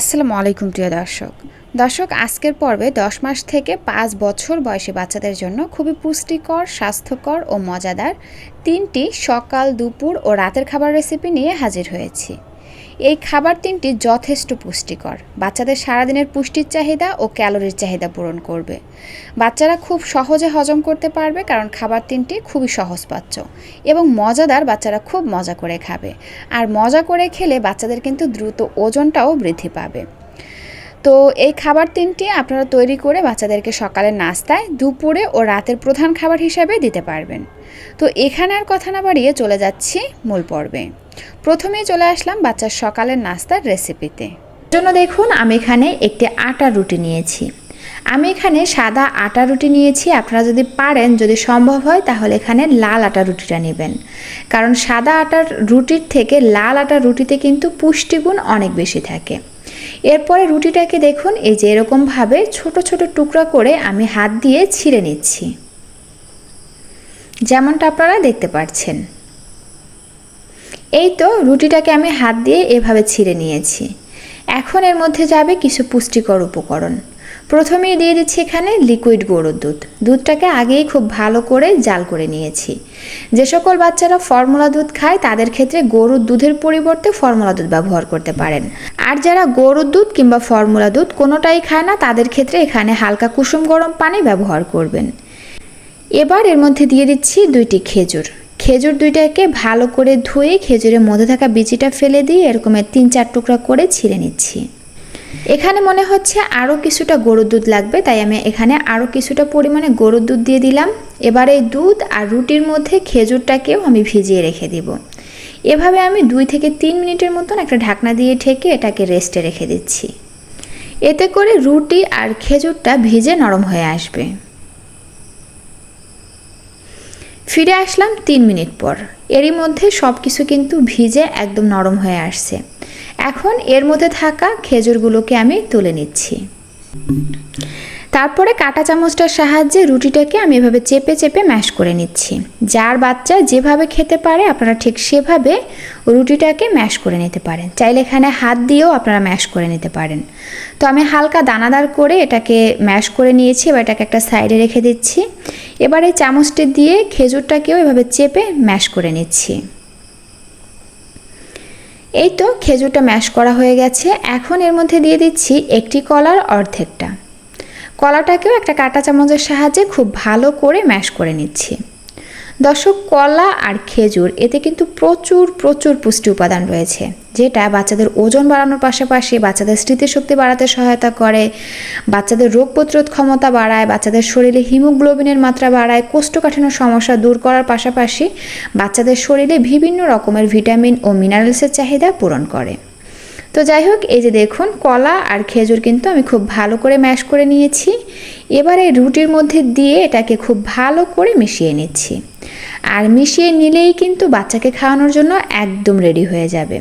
আসসালামু আলাইকুম, প্রিয় দর্শক। দর্শক, আজকের পর্বে দশ মাস থেকে পাঁচ বছর বয়সী বাচ্চাদের জন্য খুবই পুষ্টিকর, স্বাস্থ্যকর ও মজাদার তিনটি সকাল, দুপুর ও রাতের খাবার রেসিপি নিয়ে হাজির হয়েছি। এই খাবার তিনটি যথেষ্ট পুষ্টিকর। বাচ্চাদের সারাদিনের পুষ্টির চাহিদা ও ক্যালোরির চাহিদা পূরণ করবে। বাচ্চারা খুব সহজে হজম করতে পারবে কারণ খাবার তিনটি খুবই সহজপাচ্য এবং মজাদার বাচ্চারা খুব মজা করে খাবে। আর মজা করে খেলে বাচ্চাদের কিন্তু দ্রুত ওজনটাও বৃদ্ধি পাবে। তো এই খাবার তিনটি আপনারা তৈরি করে বাচ্চাদেরকে সকালের নাস্তায়, দুপুরে ও রাতের প্রধান খাবার হিসাবে দিতে পারবেন। তো এখানে আর কথা না বাড়িয়ে চলে যাচ্ছি মূল পর্বে। প্রথমেই চলে আসলাম বাচ্চার সকালের নাস্তার রেসিপিতে। জন্য দেখুন, আমি এখানে একটি আটা রুটি নিয়েছি। আমি এখানে সাদা আটা রুটি নিয়েছি। আপনারা যদি পারেন, যদি সম্ভব হয়, তাহলে এখানে লাল আটা রুটিটা নেবেন। কারণ সাদা আটার রুটির থেকে লাল আটার রুটিতে কিন্তু পুষ্টিগুণ অনেক বেশি থাকে। এরপরে রুটিটাকে দেখুন, এই যে এরকমভাবে ছোট ছোট টুকরা করে আমি হাত দিয়ে ছিঁড়ে নিচ্ছি। যেমনটা আপনারা দেখতে পাচ্ছেন এই তো রুটিটাকে আমি হাত দিয়ে এভাবে ছিঁড়ে নিয়েছি। এখন এর মধ্যে যাবে কিছু পুষ্টিকর উপকরণ। প্রথমেই দিয়ে দিচ্ছি এখানে লিকুইড গরুর দুধ। দুধটাকে আগেই খুব ভালো করে জাল করে নিয়েছি। যে সকল বাচ্চারা ফর্মুলা দুধ খায়, তাদের ক্ষেত্রে গরুর দুধের পরিবর্তে ফর্মুলা দুধ ব্যবহার করতে পারেন। আর যারা গরুর দুধ কিংবা ফর্মুলা দুধ কোনোটাই খায় না, তাদের ক্ষেত্রে এখানে হালকা কুসুম গরম পানি ব্যবহার করবেন। এবার এর মধ্যে দিয়ে দিচ্ছি দুইটি খেজুর। খেজুর দুইটাকে ভালো করে ধুয়ে খেজুরের মধ্যে থাকা বিচিটা ফেলে দিয়ে এরকমের তিন চার টুকরা করে ছিঁড়ে নিচ্ছি। এখানে মনে হচ্ছে আরও কিছুটা গরুর দুধ লাগবে, তাই আমি এখানে আরও কিছুটা পরিমাণে গরুর দুধ দিয়ে দিলাম। এবার এই দুধ আর রুটির মধ্যে খেজুরটাকেও আমি ভিজিয়ে রেখে দিব। এভাবে আমি দুই থেকে তিন মিনিটের মতন একটা ঢাকনা দিয়ে ঠেকে এটাকে রেস্টে রেখে দিচ্ছি। এতে করে রুটি আর খেজুরটা ভিজে নরম হয়ে আসবে। ফিরে আসলাম তিন মিনিট পর। এরই মধ্যে সব কিছু কিন্তু ভিজে একদম নরম হয়ে আসছে। এখন এর মধ্যে থাকা খেজুরগুলোকে আমি তুলে নিচ্ছি। তারপরে কাঁটা চামচটার সাহায্যে রুটিটাকে আমি এভাবে চেপে চেপে ম্যাশ করে নিচ্ছি। যার বাচ্চা যেভাবে খেতে পারে আপনারা ঠিক সেভাবে রুটিটাকে ম্যাশ করে নিতে পারেন। চাইলে এখানে হাত দিয়েও আপনারা ম্যাশ করে নিতে পারেন। তো আমি হালকা দানাদার করে এটাকে ম্যাশ করে নিয়েছি, এবার এটাকে একটা সাইডে রেখে দিচ্ছি। এবার এই চামচটি দিয়ে খেজুরটাকেও এভাবে চেপে ম্যাশ করে নিচ্ছি। এই তো খেজুরটা ম্যাশ করা হয়ে গেছে। এখন এর মধ্যে দিয়ে দিচ্ছি একটি কলার অর্ধেকটা। কলাটাকেও একটা কাঁটা চামচের সাহায্যে খুব ভালো করে ম্যাশ করে নিচ্ছি। দর্শক, কলা আর খেজুর, এতে কিন্তু প্রচুর প্রচুর পুষ্টি উপাদান রয়েছে, যেটা বাচ্চাদের ওজন বাড়ানোর পাশাপাশি বাচ্চাদের স্মৃতিশক্তি বাড়াতে সহায়তা করে, বাচ্চাদের রোগ প্রতিরোধ ক্ষমতা বাড়ায়, বাচ্চাদের শরীরে হিমোগ্লোবিনের মাত্রা বাড়ায়, কোষ্ঠকাঠিন্য সমস্যা দূর করার পাশাপাশি বাচ্চাদের শরীরে বিভিন্ন রকমের ভিটামিন ও মিনারেলসের চাহিদা পূরণ করে। তো যাই হোক, এই যে দেখুন, কলা আর খেজুর কিন্তু আমি খুব ভালো করে ম্যাশ করে নিয়েছি। এবারে রুটির মধ্যে দিয়ে এটাকে খুব ভালো করে মিশিয়ে নিচ্ছি। আর মিশিয়ে নিলেই কিন্তু বাচ্চাকে খাওয়ানোর জন্য একদম রেডি হয়ে যাবে।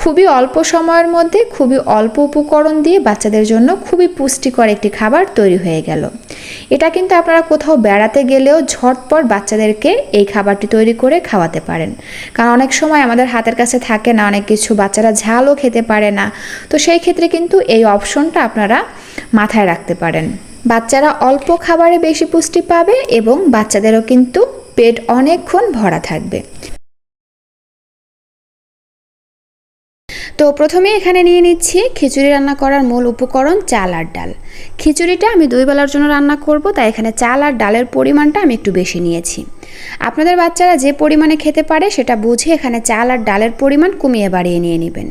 খুবই অল্প সময়ের মধ্যে খুবই অল্প উপকরণ দিয়ে বাচ্চাদের জন্য খুবই পুষ্টিকর একটি খাবার তৈরি হয়ে গেল। এটা কিন্তু আপনারা কোথাও বেড়াতে গেলেও ঝটপট বাচ্চাদেরকে এই খাবারটি তৈরি করে খাওয়াতে পারেন। কারণ অনেক সময় আমাদের হাতের কাছে থাকে না, অনেক কিছু বাচ্চারা ঝালও খেতে পারে না। তো সেই ক্ষেত্রে কিন্তু এই অপশনটা আপনারা মাথায় রাখতে পারেন। বাচ্চারা অল্প খাবারে বেশি পুষ্টি পাবে এবং বাচ্চাদেরও কিন্তু পেট অনেকক্ষণ ভরা থাকবে। তো প্রথমে এখানে নিয়ে নিচ্ছি খিচুড়ি রান্না করার মূল উপকরণ চাল আর ডাল। খিচুড়িটা আমি দুই বেলার জন্য রান্না করব, তাই এখানে চাল আর ডালের পরিমাণটা আমি একটু বেশি নিয়েছি। আপনাদের বাচ্চারা যে পরিমাণে খেতে পারে সেটা বুঝে এখানে চাল আর ডালের পরিমাণ কমিয়ে বাড়িয়ে নিয়ে নেবেন।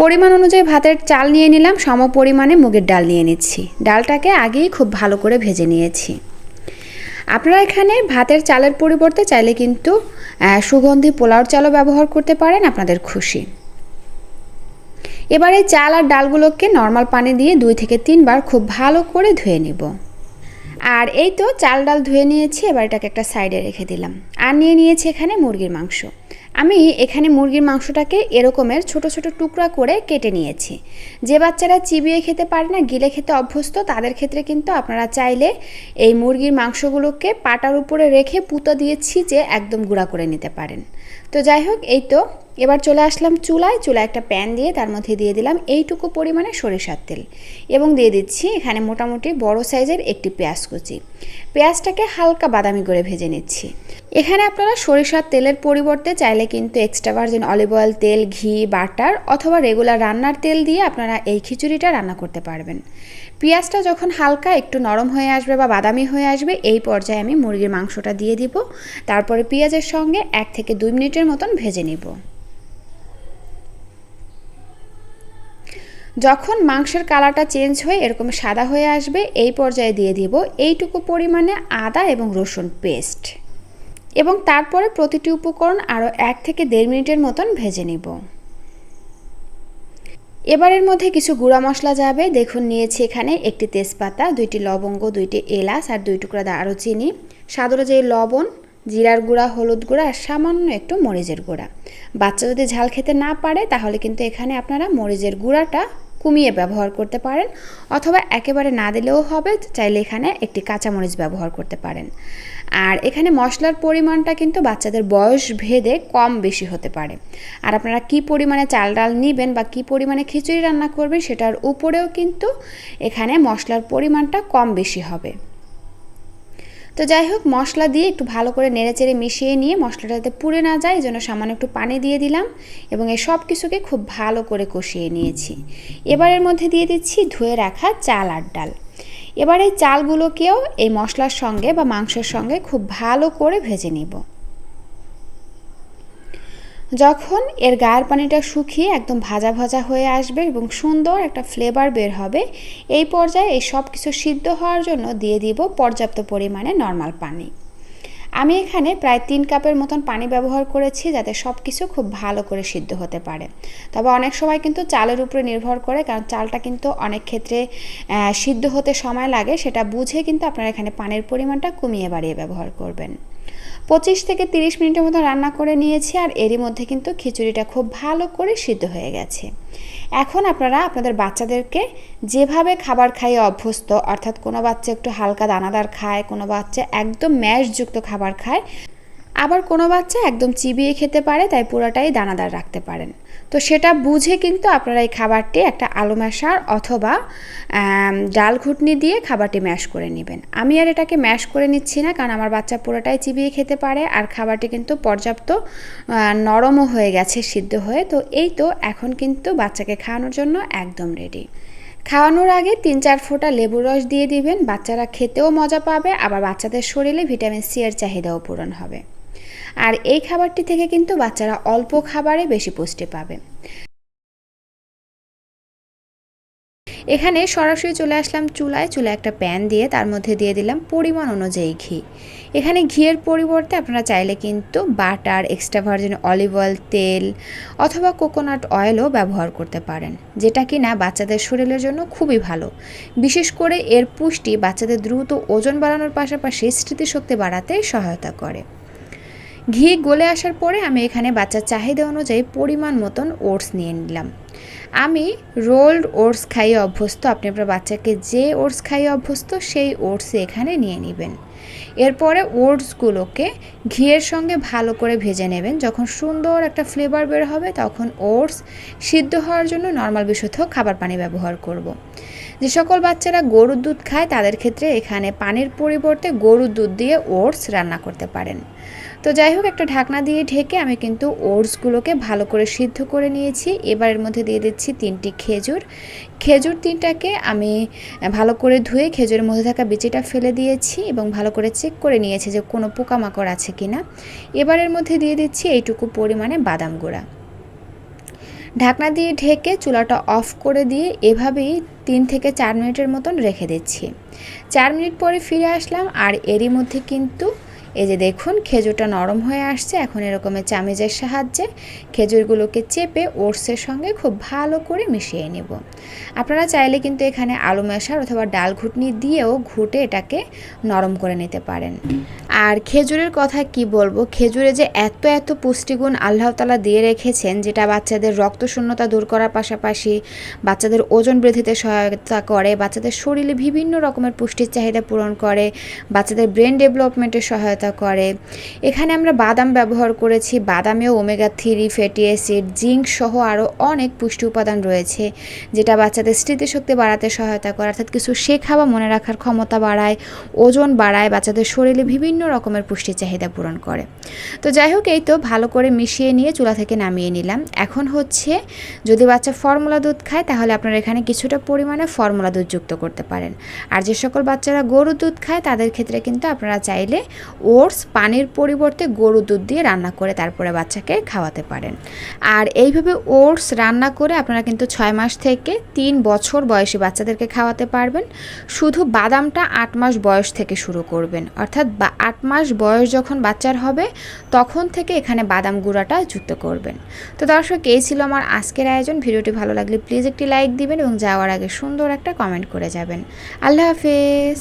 পরিমাণ অনুযায়ী ভাতের চাল নিয়ে নিলাম, সম পরিমাণে মুগের ডাল নিয়ে নিচ্ছি। ডালটাকে আগেই খুব ভালো করে ভেজে নিয়েছি। আপনারা এখানে ভাতের চালের পরিবর্তে চাইলে কিন্তু সুগন্ধি পোলাওর চালও ব্যবহার করতে পারেন, আপনাদের খুশি। এবার চাল আর ডালগুলোকে নর্মাল পানি দিয়ে দুই থেকে তিনবার খুব ভালো করে ধুয়ে নিব। আর এই তো চাল ডাল ধুয়ে নিয়েছি, এবার এটাকে একটা সাইডে রেখে দিলাম। আর নিয়ে নিয়েছি এখানে মুরগির মাংস। আমি এখানে মুরগির মাংসটাকে এরকমের ছোট ছোট টুকরা করে কেটে নিয়েছি। যে বাচ্চারা চিবিয়ে খেতে পারে না, গিলে খেতে অভ্যস্ত, তাদের ক্ষেত্রে কিন্তু আপনারা চাইলে এই মুরগির মাংসগুলোকে পাটার উপরে রেখে পুতো দিয়ে ছিঁচে একদম গুঁড়া করে নিতে পারেন। তো যাই হোক এই তো। এবার চলে আসলাম চুলায়। চুলায় একটা প্যান দিয়ে তার মধ্যে দিয়ে দিলাম এইটুকু পরিমাণে সরিষার তেল এবং দিয়ে দিচ্ছি এখানে মোটামুটি বড় সাইজের একটি পেঁয়াজ কুচি। পেঁয়াজটাকে হালকা বাদামি করে ভেজে নিচ্ছি। এখানে আপনারা সরিষার তেলের পরিবর্তে চাইলে কিন্তু এক্সট্রা ভার্জিন অলিভ অয়েল তেল, ঘি, বাটার অথবা রেগুলার রান্নার তেল দিয়ে আপনারা এই খিচুড়িটা রান্না করতে পারবেন। পেঁয়াজটা যখন হালকা একটু নরম হয়ে আসবে বা বাদামি হয়ে আসবে, এই পর্যায়ে আমি মুরগির মাংসটা দিয়ে দিব। তারপরে পেঁয়াজের সঙ্গে এক থেকে দুই মিনিটের মতন ভেজে নিব। যখন মাংসের কালারটা চেঞ্জ হয়ে এরকম সাদা হয়ে আসবে, এই পর্যায়ে দিয়ে দিব এইটুকু পরিমাণে আদা এবং রসুন পেস্ট। এবং তারপরে প্রতিটি উপকরণ আরও এক থেকে দেড় মিনিটের মতন ভেজে নিব। এবারের মধ্যে কিছু গুঁড়া মশলা যাবে। দেখুন, নিয়েছি এখানে একটি তেজপাতা, দুইটি লবঙ্গ, দুইটি এলাচ আর দুই টুকরা দারুচিনি। স্বাদ যে লবণ, জিরার গুঁড়া, হলুদ গুঁড়া আর সামান্য একটু মরিচের গুঁড়া। বাচ্চা যদি ঝাল খেতে না পারে, তাহলে কিন্তু এখানে আপনারা মরিচের গুঁড়াটা কমিয়ে ব্যবহার করতে পারেন অথবা একেবারে না দিলেও হবে, চাইলে এখানে একটি কাঁচামরিচ ব্যবহার করতে পারেন। আর এখানে মশলার পরিমাণটা কিন্তু বাচ্চাদের বয়স ভেদে কম বেশি হতে পারে। আর আপনারা কি পরিমাণে চাল ডাল নেবেন বা কি পরিমাণে খিচুড়ি রান্না করবেন, সেটার উপরেও কিন্তু এখানে মশলার পরিমাণটা কম বেশি হবে। তো যাই হোক, মশলা দিয়ে একটু ভালো করে নেড়েচেড়ে মিশিয়ে নিয়ে মশলাটা যাতে পুড়ে না যায়, এই জন্য সামান্য একটু পানি দিয়ে দিলাম এবং এই সব কিছুকে খুব ভালো করে কষিয়ে নিয়েছি। এবারের মধ্যে দিয়ে দিচ্ছি ধুয়ে রাখা চাল আর ডাল। এবার এই চালগুলোকেও এই মশলার সঙ্গে বা মাংসের সঙ্গে খুব ভালো করে ভেজে নিব। যখন এর গায়ের পানিটা শুকিয়ে একদম ভাজা ভাজা হয়ে আসবে এবং সুন্দর একটা ফ্লেভার বের হবে, এই পর্যায়ে এই সব কিছু সিদ্ধ হওয়ার জন্য দিয়ে দিব পর্যাপ্ত পরিমাণে নর্মাল পানি। আমি এখানে প্রায় তিন কাপের মতন পানি ব্যবহার করেছি যাতে সব কিছু খুব ভালো করে সিদ্ধ হতে পারে। তবে অনেক সময় কিন্তু চালের উপরে নির্ভর করে, কারণ চালটা কিন্তু অনেক ক্ষেত্রে সিদ্ধ হতে সময় লাগে, সেটা বুঝে কিন্তু আপনারা এখানে পানির পরিমাণটা কমিয়ে বাড়িয়ে ব্যবহার করবেন। পঁচিশ থেকে তিরিশ মিনিটের মতো রান্না করে নিয়েছি আর এরই মধ্যে কিন্তু খিচুড়িটা খুব ভালো করে সিদ্ধ হয়ে গেছে। এখন আপনারা আপনাদের বাচ্চাদেরকে যেভাবে খাবার খাইয়ে অভ্যস্ত, অর্থাৎ কোনো বাচ্চা একটু হালকা দানাদার খায়, কোনো বাচ্চা একদম ম্যাশযুক্ত খাবার খায় আবার কোনো বাচ্চা একদম চিবিয়ে খেতে পারে, তাই পুরোটাই দানাদার রাখতে পারেন। তো সেটা বুঝে কিন্তু আপনারা এই খাবারটি একটা আলু ম্যাশার অথবা ডাল ঘুটনি দিয়ে খাবারটি ম্যাশ করে নেবেন। আমি আর এটাকে ম্যাশ করে নিচ্ছি না, কারণ আমার বাচ্চা পুরোটাই চিবিয়ে খেতে পারে আর খাবারটি কিন্তু পর্যাপ্ত নরমও হয়ে গেছে, সিদ্ধ হয়ে। তো এই তো এখন কিন্তু বাচ্চাকে খাওয়ানোর জন্য একদম রেডি খাওয়ানোর আগে তিন চার ফোঁটা লেবুর রস দিয়ে দিবেন। বাচ্চারা খেতেও মজা পাবে, আবার বাচ্চাদের শরীরে ভিটামিন সি এর চাহিদাও পূরণ হবে। আর এই খাবারটি থেকে কিন্তু বাচ্চারা অল্প খাবারে বেশি পুষ্টি পাবে। এখানে সরাসরি চলে আসলাম চুলায়। চুলায় একটা প্যান দিয়ে তার মধ্যে দিয়ে দিলাম পরিমাণ অনুযায়ী ঘি। এখানে ঘিয়ের পরিবর্তে আপনারা চাইলে কিন্তু butter, extra virgin olive oil, তেল অথবা কোকোনাট অয়েলও ব্যবহার করতে পারেন, যেটা কি না বাচ্চাদের শরীরের জন্য খুবই ভালো। বিশেষ করে এর পুষ্টি বাচ্চাদের দ্রুত ওজন বাড়ানোর পাশাপাশি স্মৃতিশক্তি বাড়াতে সহায়তা করে। ঘি গলে আসার পরে আমি এখানে বাচ্চার চাহিদা অনুযায়ী পরিমাণ মতন ওটস নিয়ে নিলাম। আমি রোল্ড ওটস খাইয়ে অভ্যস্ত, আপনি আপনার বাচ্চাকে যে ওটস খাইয়ে অভ্যস্ত সেই ওটস এখানে নিয়ে নেবেন। এরপরে ওটসগুলোকে ঘিয়ের সঙ্গে ভালো করে ভেজে নেবেন। যখন সুন্দর একটা ফ্লেভার বের হবে, তখন ওটস সিদ্ধ হওয়ার জন্য নর্মাল বিশুদ্ধ খাবার পানি ব্যবহার করব। যে সকল বাচ্চারা গরুর দুধ খায়, তাদের ক্ষেত্রে এখানে পানির পরিবর্তে গরুর দুধ দিয়ে ওটস রান্না করতে পারেন। তো যাই হোক, একটা ঢাকনা দিয়ে ঢেকে আমি কিন্তু ওটসগুলোকে ভালো করে সিদ্ধ করে নিয়েছি। এবারের মধ্যে দিয়ে দিচ্ছি তিনটি খেজুর। খেজুর তিনটাকে আমি ভালো করে ধুয়ে খেজুরের মধ্যে থাকা বিচিটা ফেলে দিয়েছি এবং ভালো করে চেক করে নিয়েছি যে কোনো পোকামাকড় আছে কি না এবারের মধ্যে দিয়ে দিচ্ছি এইটুকু পরিমাণে বাদাম গুঁড়া। ঢাকনা দিয়ে ঢেকে চুলাটা অফ করে দিয়ে এভাবেই তিন থেকে চার মিনিটের মতন রেখে দিচ্ছি। চার মিনিট পরে ফিরে আসলাম আর এরই মধ্যে কিন্তু এই যে দেখুন, খেজুরটা নরম হয়ে আসছে। এখন এরকমের চামিজের সাহায্যে খেজুরগুলোকে চেপে ওটসের সঙ্গে খুব ভালো করে মিশিয়ে নেব। আপনারা চাইলে কিন্তু এখানে আলু মেশার অথবা ডাল ঘুটনি দিয়েও ঘুটে এটাকে নরম করে নিতে পারেন। আর খেজুরের কথা কি বলব? খেজুরে যে এত এত পুষ্টিগুণ আল্লাহ তালা দিয়ে রেখেছেন, যেটা বাচ্চাদের রক্তশূন্যতা দূর করার পাশাপাশি বাচ্চাদের ওজন বৃদ্ধিতে সহায়তা করে, বাচ্চাদের শরীরে বিভিন্ন রকমের পুষ্টির চাহিদা পূরণ করে, বাচ্চাদের ব্রেন ডেভেলপমেন্টের সহায়তা সহায়তা করে। এখানে আমরা বাদাম ব্যবহার করেছি। বাদামেও omega three fatty acid zinc সহ আরও অনেক পুষ্টি উপাদান রয়েছে, যেটা বাচ্চাদের স্মৃতিশক্তি বাড়াতে সহায়তা করে। অর্থাৎ কিছু শেখা বা মনে রাখার ক্ষমতা বাড়ায়, ওজন বাড়ায়, বাচ্চাদের শরীরে বিভিন্ন রকমের পুষ্টি চাহিদা পূরণ করে। তো যাই হোক, এই তো ভালো করে মিশিয়ে নিয়ে চুলা থেকে নামিয়ে নিলাম। এখন হচ্ছে, যদি বাচ্চা ফর্মুলা দুধ খায়, তাহলে আপনারা এখানে কিছুটা পরিমাণে ফর্মুলা দুধ যুক্ত করতে পারেন। আর যে সকল বাচ্চারা গরুর দুধ খায়, তাদের ক্ষেত্রে কিন্তু আপনারা চাইলে ওটস পানির পরিবর্তে গরুর দুধ দিয়ে রান্না করে তারপরে বাচ্চাকে খাওয়াতে পারেন। আর এইভাবে ওটস রান্না করে আপনারা কিন্তু ছয় মাস থেকে তিন বছর বয়সী বাচ্চাদেরকে খাওয়াতে পারবেন। শুধু বাদামটা আট মাস বয়স থেকে শুরু করবেন। অর্থাৎ আট মাস বয়স যখন বাচ্চার হবে, তখন থেকে এখানে বাদাম গুঁড়াটা যুক্ত করবেন। তো দর্শক, এই ছিল আমার আজকের আয়োজন। ভিডিওটি ভালো লাগলে প্লিজ একটি লাইক দিবেন এবং যাওয়ার আগে সুন্দর একটা কমেন্ট করে যাবেন। আল্লাহ হাফেজ।